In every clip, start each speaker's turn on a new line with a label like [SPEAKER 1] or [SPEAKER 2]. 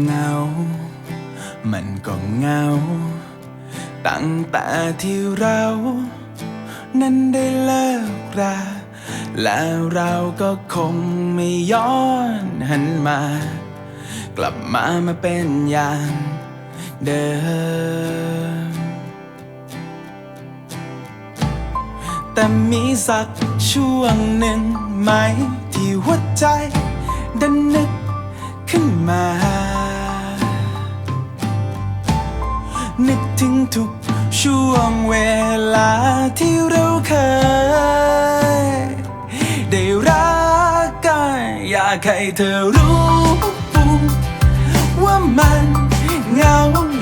[SPEAKER 1] เงา มันก็เงา ตั้งแต่ที่เรา นั้นได้เลิกราแล้วเราก็คงไม่ย้อนหันมา กลับมามาเป็นอย่างเดิม แต่มีสักช่วงหนึ่งไหมที่หัวใจดันนึกขึ้นมา นึกถึงทุกช่วงเวลาที่เราเคย ได้รักกันอยากให้เธอรู้ ว่ามันเหงา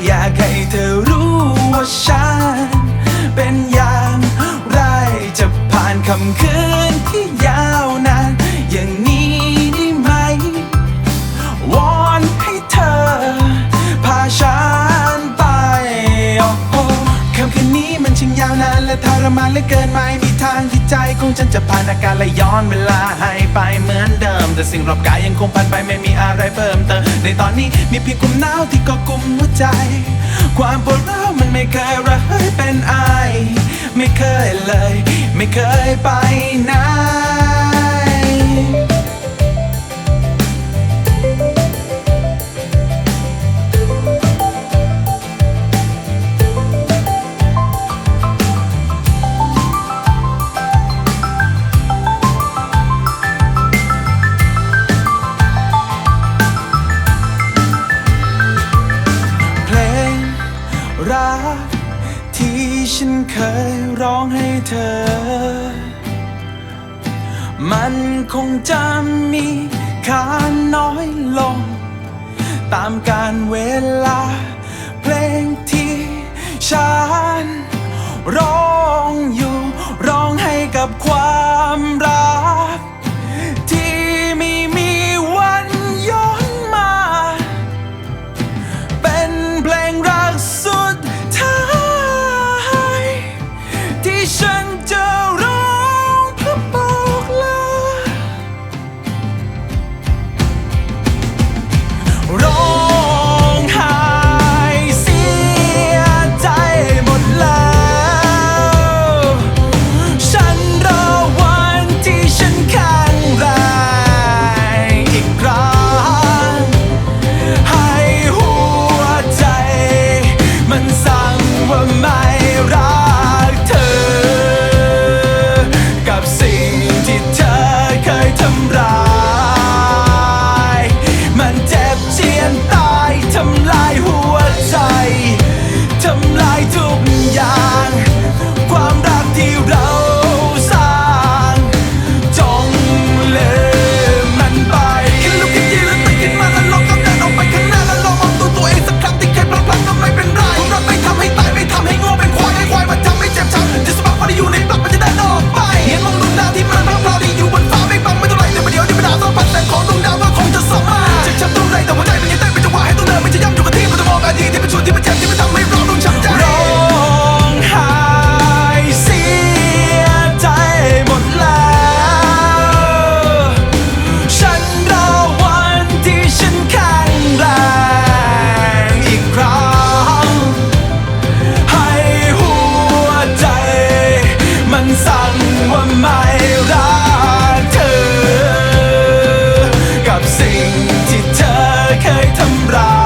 [SPEAKER 1] อยากให้เธอรู้ว่าฉัน เป็นอย่างไรจะผ่านคำคืน และทรมานเหลือเกินไม่มีทางที่ใจของฉันจะผ่านอาการและย้อนเวลาให้ไปเหมือนเดิม แต่สิ่งรอบกายยังคงผ่านไปไม่มีอะไรเพิ่มเติมในตอนนี้มีเพียงกลุ่มหนาวที่ก็กลุ่มหัวใจ ความปวดร้าวมันไม่เคยระเหยเป็นไอไม่เคยเลย ไม่เคยไปไหน ฉันเคยร้องให้เธอ มันคงจะมีค่าน้อยลง ตามการเวลาเพลง มันสั่งว่าไม่รักเธอ กับสิ่งที่เธอเคยทำร้าย